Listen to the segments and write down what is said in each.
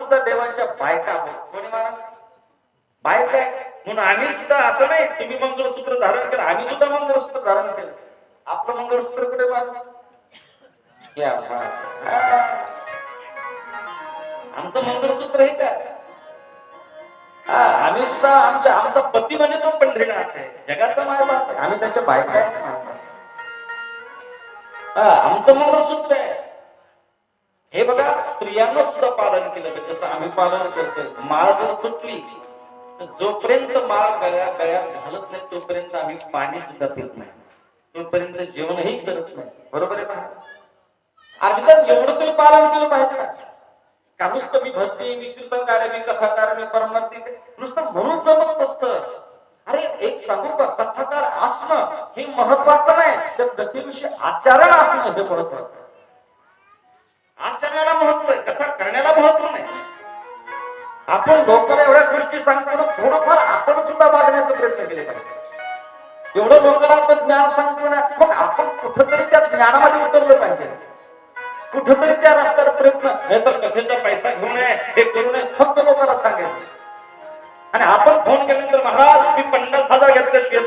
सुद्धा देवांच्या बायका आहोत. कोणी महाराज बायका आहे. म्हणून आम्ही सुद्धा असं नाही तुम्ही मंगळसूत्र धारण केलं आम्ही सुद्धा मंगळसूत्र धारण केलं. आपलं मंगळसूत्र कुठे आमचं मंगळसूत्र हे काय? हा आम्ही सुद्धा आमच्या आमचा पती म्हणजे तो पंढरीनाथ आहे. जगाचा माय बाप आम्ही त्याच्या बायका आहे हा आमचं मंगळसूत्र आहे. हे बघा स्त्रियांना सुद्धा पालन केलं पाहिजे जसं आम्ही पालन करतोय माळ जर तुटली तर जोपर्यंत माळ गळ्या गळ्यात घालत नाही तोपर्यंत आम्ही पाणी सुद्धा पित नाही. तोपर्यंत जेवणही करत नाही. बरोबर आहे पहा अगदी एवढं तरी पालन केलं पाहिजे ना. का नुसतं मी भक्ती मी कीर्तनकार मी कथाकार मी परमार्थी नुसतं म्हणून जमत नसतं. अरे एक सांगू का? कथाकार असणं हे महत्वाचं नाही तर कथेविषयी आचरण असणं हे महत्वाचं आपण लोकांना एवढ्या गोष्टी सांगतो ना थोडंफार आपण सुद्धा वागण्याचा प्रयत्न केले पाहिजे. एवढं लोकांना आपण ज्ञान सांगतो ना मग आपण कुठंतरी त्या ज्ञानामध्ये उतरलं पाहिजे. कुठंतरी त्या रस्त्यावर प्रयत्न हे तर कथेचा पैसा घेऊ नये हे करू नये फक्त लोकांना सांगायचं. आणि आपण फोन केल्यानंतर महाराज मी पन्नास हजार घेतलं शेअर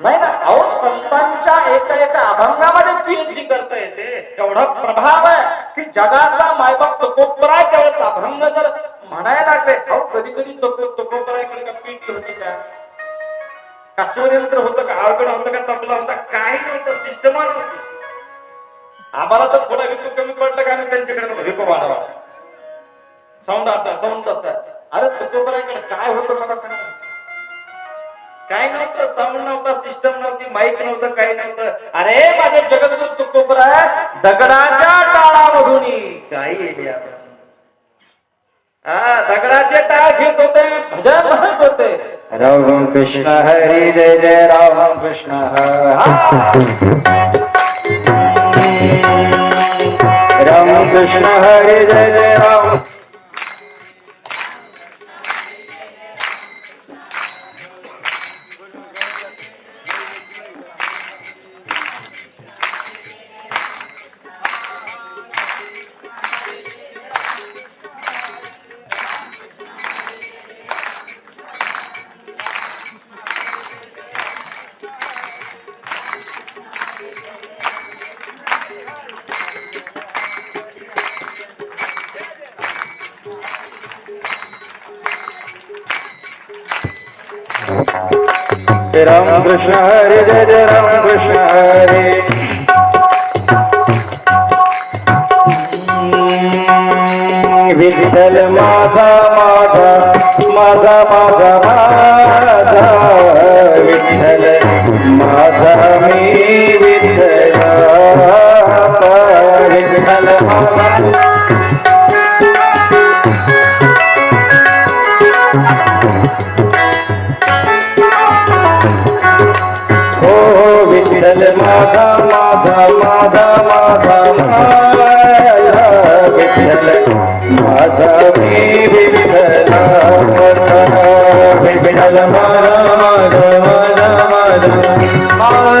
नाही ना अहो संतांच्या एका एका अभंगामध्ये पीएचडी करता येते. एवढा प्रभाव आहे की जगाचा मायबाप तुकोपराय त्यावेळेस अभंग जर म्हणायला लागले अहो कधी कधी तुकोपरायकडे का पीठ होती का काश्मीर यंत्र होतं का? आवगड होतं का? तबला होता. काही नव्हतं सिस्टम होती. आम्हाला तर थोडं विकू कमी पडलं का? आणि त्यांच्याकडे विकू वाढवा साऊंड असा साऊंड असा अरे तुकोपरायकडे काय होतं मला सांगा. काय नव्हतं? साऊंड नव्हता सिस्टम नव्हती माईक नव्हतं काही नव्हतं. अरे माझं जगद्गुरु तुकोबरा दगडाच्या टाळामधून. काही हा दगडाचे टाळ घेत होते भजन म्हणत होते. राम कृष्ण हरी जय जय राम कृष्ण राम कृष्ण हरी जय जय राम. राम कृष्ण हरी जय जय राम कृष्ण हरे। विठ्ठल माझा माझा माझा माझा माझा विठ्ठल माझा मी। विठ्ठल माझा माझा माझा विठ्ठल। माझा मी विठ्ठल विठ्ठल माझा माझा माझा माझा माझा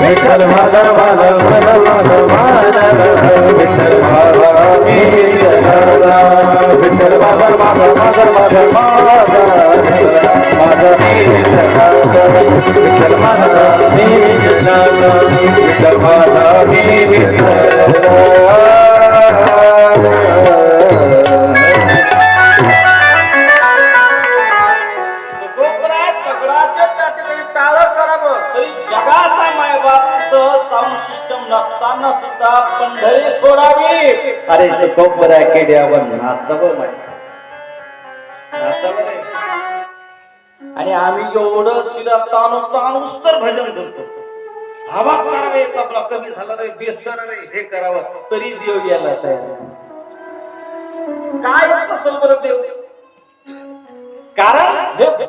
विठ्ठल माधव माधव माधव माधव माधव विठ्ठल बाबा मी विठ्ठल माझा माधव माधव माधव माधव माझा मी विठ्ठल माधव मी विठ्ठल माधव मी तुकोबराय पंढरी सोडावी. अरे ते कोपऱ्या किड्यावर नाचावं माझ्या नाचावं आणि आम्ही एवढं शिरा ताणू ताणूच तर भजन करतो. आवाज करावे तबला कमी झाला रे बेस करा रे हे करावं तरी देव यायला तयार काय येत बरं देव? कारण?